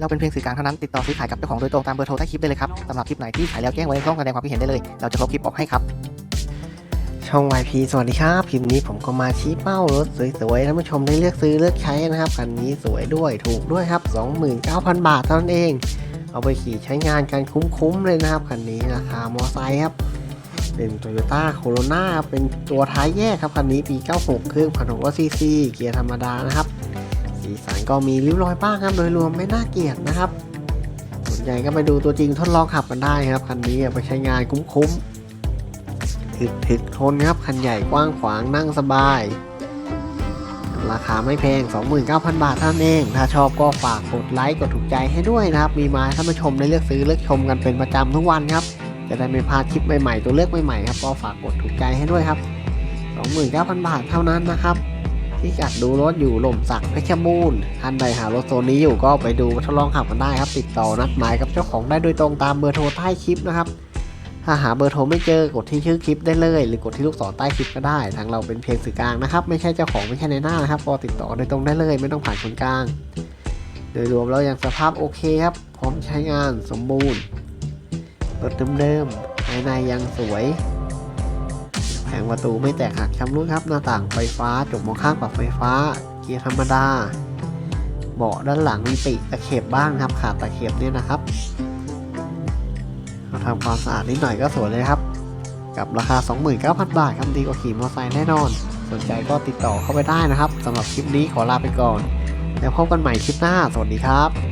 เราเป็นเพียงสื่อกลางเท่านั้นติดต่อซื้อขายกับเจ้าของโดยตรงตามเบอร์โทรใต้คลิปได้เลยครับสำหรับคลิปไหนที่ขายแล้วแจ้งไว้ในช่องแสดงความคิดเห็นได้เลย เราจะลบคลิปออกให้ครับ ช่อง YP สวัสดีครับคลิปนี้ผมก็มาชี้เป้ารถสวยๆท่านผู้ชมได้เลือกซื้อเลือกใช้นะครับคันนี้สวยด้วยถูกด้วยครับ 29,000 บาทเท่านั้นเอง เอาไปขี่ใช้งานกันคุ้มๆเลยนะครับคันนี้ราคามอไซค์ครับเป็น Toyota Corona ครับเป็นตัวท้ายแยกครับคันนี้ปี 96 เครื่อง1,600ซีซีเกียร์ธรรมดานะครับ สีสันก็มีริ้วรอยบ้างครับ โดยรวมไม่น่าเกลียดนะครับ สนใจก็ไปดูตัวจริงทดลองขับกันได้ครับ คันนี้ไปใช้งานคุ้มๆถึกถึกทนครับ คันใหญ่กว้างขวางนั่งสบาย ราคาไม่แพง 29,000 บาทเท่านั้นเอง ถ้าชอบก็ฝากกดไลค์กดถูกใจให้ด้วยนะครับ มีมาท่านผู้ชมได้เลือกซื้อเลือกชมกันเป็นประจำทุกวันครับจะได้ไม่พลาดคลิปใหม่ๆ ตัวเลือกใหม่ๆครับก็ฝากกดถูกใจให้ด้วยครับ 29,000 บาทเท่านั้นนะครับ ที่กัดดูรถอยู่หล่มสักเพชรบูรณ์ท่านใดหารถโซนนี้อยู่ก็ไปดูทดลองขับกันได้ครับ ติดต่อนัดหมายกับเจ้าของได้โดยตรงตามเบอร์โทรใต้คลิปนะครับถ้าหาเบอร์โทรไม่เจอกดที่ชื่อคลิปได้เลย หรือกดที่ลูกศรใต้คลิปก็ได้ ทางเราเป็นเพียงสื่อกลางนะครับ ไม่ใช่เจ้าของไม่ใช่ในหน้านะครับ ก็ติดต่อโดยตรงได้เลยไม่ต้องผ่านคนกลาง โดยรวมแล้วยังสภาพโอเคครับ พร้อมใช้งานสมบูรณ์รถเดิมๆภายในยังสวย ผงประตูไม่แตกหักชำรุดครับ หน้าต่างไฟฟ้าจกมองข้างปรับไฟฟ้า เกียร์ธรรมดา เบาะด้านหลังมีปีกตะเข็บบ้างครับ ขาดตะเข็บเนี่ยนะครับเราทำความสะอาดนิดหน่อยก็สวยเลยครับ กับราคา 29,000 บาทครับดีกว่าขี่มอเตอร์ไซค์แน่นอน สนใจก็ติดต่อเข้าไปได้นะครับสำหรับคลิปนี้ขอลาไปก่อน แล้วพบกันใหม่คลิปหน้า สวัสดีครับ